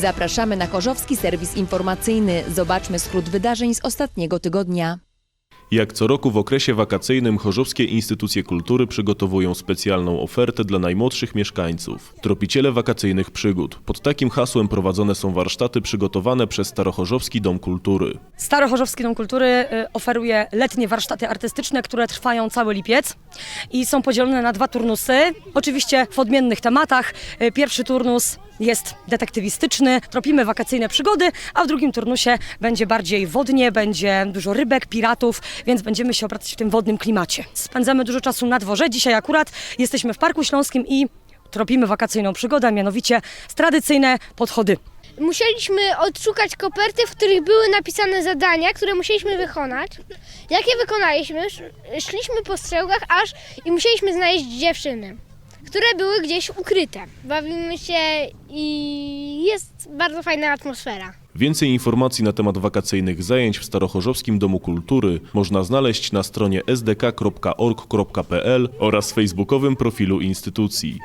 Zapraszamy na Chorzowski Serwis Informacyjny. Zobaczmy skrót wydarzeń z ostatniego tygodnia. Jak co roku w okresie wakacyjnym chorzowskie instytucje kultury przygotowują specjalną ofertę dla najmłodszych mieszkańców. Tropiciele wakacyjnych przygód. Pod takim hasłem prowadzone są warsztaty przygotowane przez Starochorzowski Dom Kultury. Starochorzowski Dom Kultury y, oferuje letnie warsztaty artystyczne, które trwają cały lipiec i są podzielone na dwa turnusy, oczywiście w odmiennych tematach. Y, Pierwszy turnus jest detektywistyczny, tropimy wakacyjne przygody, a w drugim turnusie będzie bardziej wodnie, będzie dużo rybek, piratów, więc będziemy się obracać w tym wodnym klimacie. Spędzamy dużo czasu na dworze, dzisiaj akurat jesteśmy w Parku Śląskim i tropimy wakacyjną przygodę, mianowicie tradycyjne podchody. Musieliśmy odszukać koperty, w których były napisane zadania, które musieliśmy wykonać. Jak je wykonaliśmy, sz- szliśmy po strzałkach aż i musieliśmy znaleźć dziewczyny, które były gdzieś ukryte. Bawimy się i jest bardzo fajna atmosfera. Więcej informacji na temat wakacyjnych zajęć w Starochorzowskim Domu Kultury można znaleźć na stronie sdk.org.pl oraz facebookowym profilu instytucji.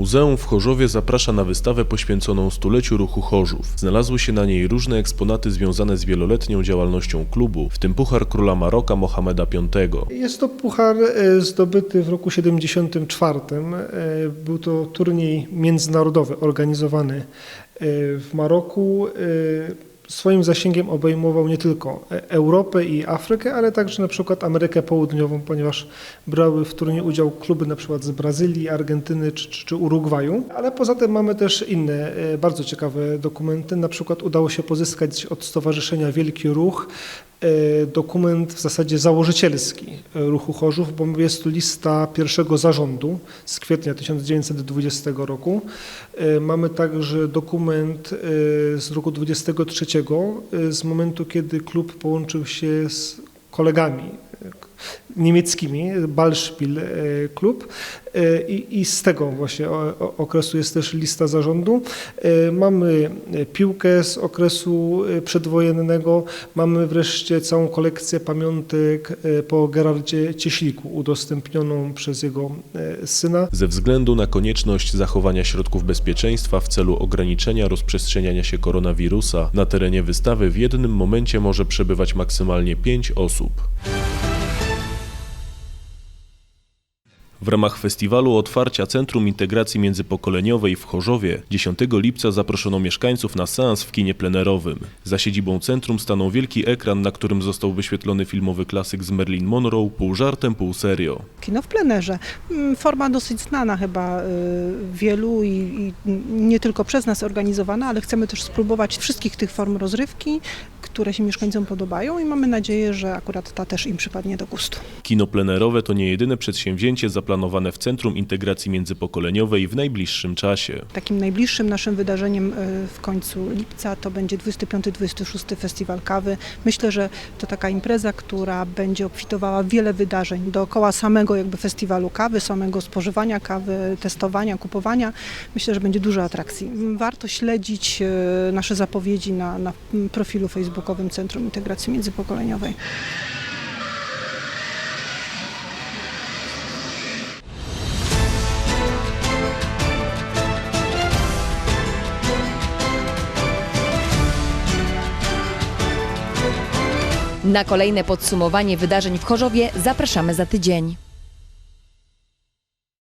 Muzeum w Chorzowie zaprasza na wystawę poświęconą stuleciu ruchu Chorzów. Znalazły się na niej różne eksponaty związane z wieloletnią działalnością klubu, w tym Puchar Króla Maroka Mohameda V. Jest to puchar e, zdobyty w roku 74. E, Był to turniej międzynarodowy organizowany e, w Maroku. Swoim zasięgiem obejmował nie tylko e, Europę i Afrykę, ale także na przykład Amerykę Południową, ponieważ brały w turnieju udział kluby na przykład z Brazylii, Argentyny czy, czy, czy Urugwaju. Ale poza tym mamy też inne e, bardzo ciekawe dokumenty. Na przykład udało się pozyskać od Stowarzyszenia Wielki Ruch dokument w zasadzie założycielski e, ruchu Chorzów, bo jest tu lista pierwszego zarządu z kwietnia 1920 roku. E, Mamy także dokument e, z roku 23 e, z momentu, kiedy klub połączył się z kolegami e, niemieckimi, Ballspiel e, klub e, i, i z tego właśnie okresu jest też lista zarządu. E, Mamy piłkę z okresu przedwojennego, mamy wreszcie całą kolekcję pamiątek po Gerardzie Cieśliku udostępnioną przez jego syna. Ze względu na konieczność zachowania środków bezpieczeństwa w celu ograniczenia rozprzestrzeniania się koronawirusa, na terenie wystawy w jednym momencie może przebywać maksymalnie 5 osób. W ramach festiwalu otwarcia Centrum Integracji Międzypokoleniowej w Chorzowie 10 lipca zaproszono mieszkańców na seans w kinie plenerowym. Za siedzibą centrum stanął wielki ekran, na którym został wyświetlony filmowy klasyk z Marilyn Monroe, pół żartem, pół serio. Kino w plenerze. Mm, Forma dosyć znana chyba y, wielu i, i nie tylko przez nas organizowana, ale chcemy też spróbować wszystkich tych form rozrywki, które się mieszkańcom podobają i mamy nadzieję, że akurat ta też im przypadnie do gustu. Kino plenerowe to nie jedyne przedsięwzięcie zaplanowane w Centrum Integracji Międzypokoleniowej w najbliższym czasie. Takim najbliższym naszym wydarzeniem y, w końcu lipca to będzie 25-26 Festiwal Kawy. Myślę, że to taka impreza, która będzie obfitowała wiele wydarzeń dookoła samego jakby festiwalu kawy, samego spożywania kawy, testowania, kupowania. Myślę, że będzie dużo atrakcji. Warto śledzić y, nasze zapowiedzi na, na profilu facebookowym Centrum Integracji Międzypokoleniowej. Na kolejne podsumowanie wydarzeń w Chorzowie zapraszamy za tydzień.